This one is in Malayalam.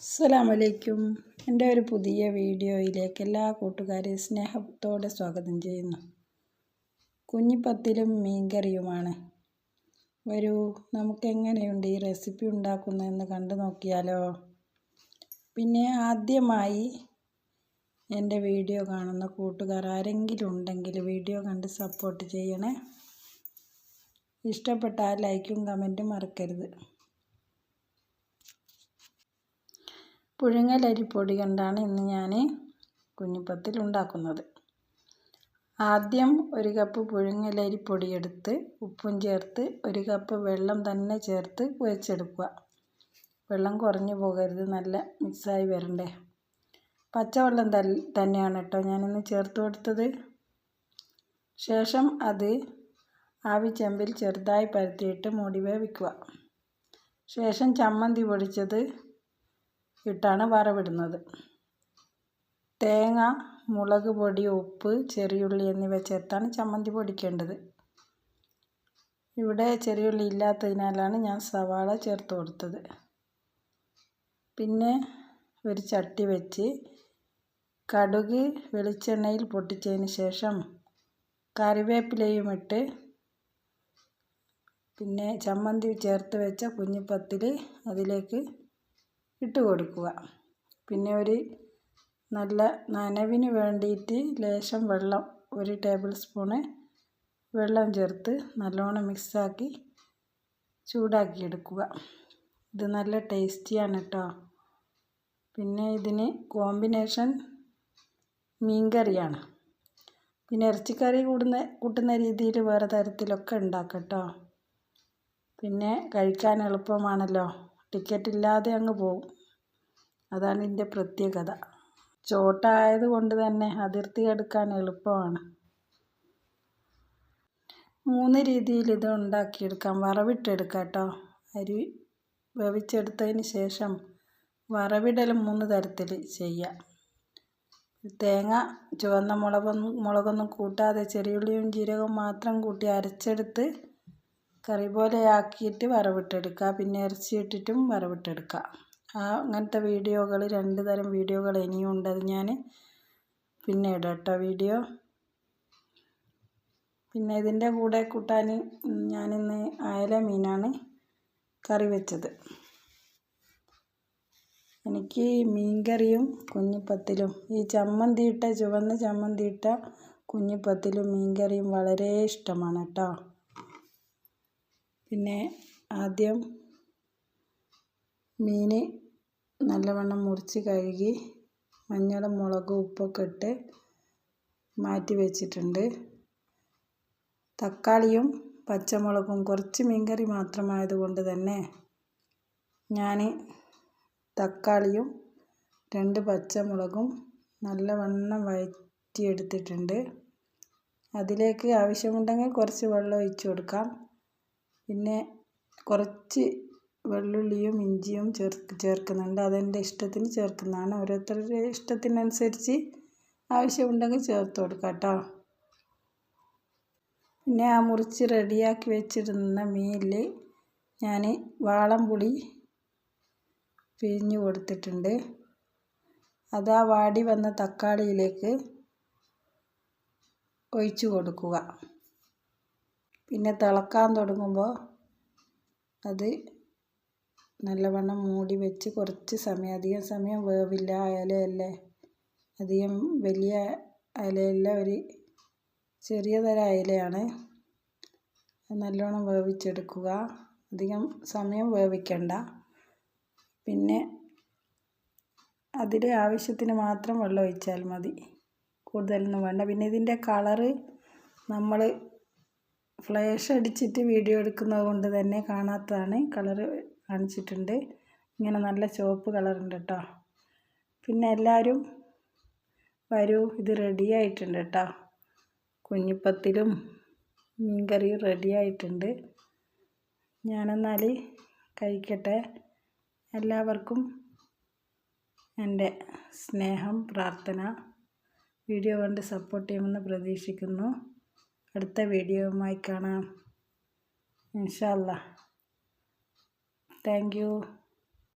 അസ്സലാമലൈക്കും. എന്റെ ഒരു പുതിയ വീഡിയോയിലേക്ക് എല്ലാ കൂട്ടുകാരെയും സ്നേഹത്തോടെ സ്വാഗതം ചെയ്യുന്നു. കുഞ്ഞിപ്പത്തിലും മീൻകറിയുമാണ്. വരൂ നമുക്കെങ്ങനെയുണ്ട് ഈ റെസിപ്പി ഉണ്ടാക്കുന്നതെന്ന് കണ്ടു നോക്കിയാലോ? പിന്നെ ആദ്യമായി എന്റെ വീഡിയോ കാണുന്ന കൂട്ടുകാർ ആരെങ്കിലും ഉണ്ടെങ്കിൽ വീഡിയോ കണ്ട് സപ്പോർട്ട് ചെയ്യണേ. ഇഷ്ടപ്പെട്ടാൽ ലൈക്കും കമന്റും മറക്കരുത്. പുഴുങ്ങലരിപ്പൊടി കൊണ്ടാണ് ഇന്ന് ഞാൻ കുഞ്ഞിപ്പത്തിൽ ഉണ്ടാക്കുന്നത്. ആദ്യം ഒരു കപ്പ് പുഴുങ്ങലരിപ്പൊടി എടുത്ത് ഉപ്പും ചേർത്ത് ഒരു കപ്പ് വെള്ളം തന്നെ ചേർത്ത് കുഴച്ചെടുക്കുക. വെള്ളം കുറഞ്ഞു പോകരുത് നല്ല മിക്സായി വരണ്ടേ. പച്ചവെള്ളം തന്നെയാണ് കേട്ടോ ഞാനിന്ന് ചേർത്ത് കൊടുത്തത്. ശേഷം അത് ആവി ചെമ്പിൽ ചെറുതായി പരത്തിയിട്ട് മൂടി വേവിക്കുക. ശേഷം ചമ്മന്തി പൊടിച്ചത് ഇട്ടാണ് വറവിടുന്നത്. തേങ്ങ മുളക് പൊടി ഉപ്പ് ചെറിയുള്ളി എന്നിവ ചേർത്താണ് ചമ്മന്തി പൊടിക്കേണ്ടത്. ഇവിടെ ചെറിയുള്ളി ഇല്ലാത്തതിനാലാണ് ഞാൻ സവാള ചേർത്ത് കൊടുത്തത്. പിന്നെ ഒരു ചട്ടി വെച്ച് കടുക് വെളിച്ചെണ്ണയിൽ പൊട്ടിച്ചതിന് ശേഷം കറിവേപ്പിലയും ഇട്ട് പിന്നെ ചമ്മന്തി ചേർത്ത് വെച്ച കുഞ്ഞിപ്പത്തിൽ അതിലേക്ക് ഇട്ട് കൊടുക്കുക. പിന്നെ ഒരു നല്ല നനവിന് വേണ്ടിയിട്ട് ലേശം വെള്ളം ഒരു ടേബിൾ സ്പൂണ് വെള്ളം ചേർത്ത് നല്ലോണം മിക്സാക്കി ചൂടാക്കി എടുക്കുക. ഇത് നല്ല ടേസ്റ്റിയാണ് കേട്ടോ പിന്നെ ഇതിന് കോമ്പിനേഷൻ മീൻ കറിയാണ് പിന്നെ ഇറച്ചിക്കറി കൂടുന്ന കൂട്ടുന്ന രീതിയിൽ വേറെ തരത്തിലൊക്കെ ഉണ്ടാക്കാം കേട്ടോ പിന്നെ കഴിക്കാൻ എളുപ്പമാണല്ലോ. ടിക്കറ്റ് ഇല്ലാതെ അങ്ങ് പോവും. അതാണ് ഇതിന്റെ പ്രത്യേകത. ചോട്ടായത് കൊണ്ട് തന്നെ അതിർത്തി എടുക്കാൻ എളുപ്പമാണ്. മൂന്ന് രീതിയിൽ ഇത് ഉണ്ടാക്കിയെടുക്കാം. വറവിട്ടെടുക്കാം കേട്ടോ. അരി വേവിച്ചെടുത്തതിന് ശേഷം വറവിടൽ മൂന്ന് തരത്തിൽ ചെയ്യാം. തേങ്ങ ചുവന്ന മുളകൊന്നും മുളകൊന്നും കൂട്ടാതെ ചെറിയുള്ളിയും ജീരകവും മാത്രം കൂട്ടി അരച്ചെടുത്ത് കറി പോലെ ആക്കിയിട്ട് വറവിട്ടെടുക്കുക. പിന്നെ ഇറച്ചി ഇട്ടിട്ടും വറവിട്ടെടുക്കുക. ആ അങ്ങനത്തെ വീഡിയോകൾ രണ്ട് തരം വീഡിയോകൾ ഇനിയും ഉണ്ട്. അത് ഞാൻ പിന്നെ ഇടാം കേട്ടോ വീഡിയോ. പിന്നെ ഇതിന്റെ കൂടെ കൂട്ടാൻ ഞാനിന്ന് അയല മീനാണ് കറി വെച്ചത്. എനിക്ക് മീൻകറിയും കുഞ്ഞിപ്പത്തിലും ഈ ചമ്മന്തിയിട്ട ചുവന്ന ചമ്മന്തിയിട്ട കുഞ്ഞിപ്പത്തിലും മീൻകറിയും വളരെ ഇഷ്ടമാണ് കേട്ടോ. പിന്നെ ആദ്യം മീൻ നല്ലവണ്ണം മുറിച്ച് കഴുകി മഞ്ഞളും മുളകും ഉപ്പൊക്കെ ഇട്ട് മാറ്റി വെച്ചിട്ടുണ്ട്. തക്കാളിയും പച്ചമുളകും കുറച്ച് മീൻകറി മാത്രമായതുകൊണ്ട് തന്നെ ഞാൻ തക്കാളിയും രണ്ട് പച്ചമുളകും നല്ലവണ്ണം വഴറ്റിയെടുത്തിട്ടുണ്ട്. അതിലേക്ക് ആവശ്യമുണ്ടെങ്കിൽ കുറച്ച് വെള്ളം ഒഴിച്ച് കൊടുക്കാം. പിന്നെ കുറച്ച് വെള്ളുള്ളിയും ഇഞ്ചിയും ചേർക്ക് ചേർക്കുന്നുണ്ട്. അതെന്റെ ഇഷ്ടത്തിന് ചേർക്കുന്നതാണ്. ഓരോരുത്തരുടെ ഇഷ്ടത്തിനനുസരിച്ച് ആവശ്യമുണ്ടെങ്കിൽ ചേർത്ത് കൊടുക്കാം കേട്ടോ. പിന്നെ ആ മുറിച്ച് റെഡിയാക്കി വെച്ചിരുന്ന മീനിൽ ഞാൻ വാളംപുളി പിഴിഞ്ഞ് കൊടുത്തിട്ടുണ്ട്. അത് ആ വാടി വന്ന തക്കാളിയിലേക്ക് ഒഴിച്ചു കൊടുക്കുക. പിന്നെ തിളക്കാൻ തുടങ്ങുമ്പോൾ അത് നല്ലവണ്ണം മൂടി വെച്ച് കുറച്ച് സമയം അധികം സമയം വേവില്ല ഇലയല്ലേ? അധികം വലിയ ഇലയല്ല ഒരു ചെറിയ തരം ഇലയാണ് നല്ലോണം വേവിച്ചെടുക്കുക. അധികം സമയം വേവിക്കണ്ട. പിന്നെ അതിൽ ആവശ്യത്തിന് മാത്രം വെള്ളം ഒഴിച്ചാൽ മതി. കൂടുതലൊന്നും വേണ്ട. പിന്നെ ഇതിന്റെ കളറ് നമ്മൾ ഫ്ലാഷ് അടിച്ചിട്ട് വീഡിയോ എടുക്കുന്നത് കൊണ്ട് തന്നെ കാണാത്തതാണ്. കളർ കാണിച്ചിട്ടുണ്ട്. ഇങ്ങനെ നല്ല ചുവപ്പ് കളറുണ്ട് കേട്ടോ. പിന്നെ എല്ലാവരും വരൂ. ഇത് റെഡി ആയിട്ടുണ്ട് കേട്ടോ. കുഞ്ഞിപ്പത്തിലും മീൻകറിയും റെഡി ആയിട്ടുണ്ട്. ഞാനെന്നാൽ കഴിക്കട്ടെ. എല്ലാവർക്കും എന്റെ സ്നേഹം പ്രാർത്ഥന വീഡിയോ കണ്ട് സപ്പോർട്ട് ചെയ്യുമെന്ന് പ്രതീക്ഷിക്കുന്നു. അടുത്ത വീഡിയോയുമായി കാണാം. ഇൻഷാല്ല താങ്ക് യു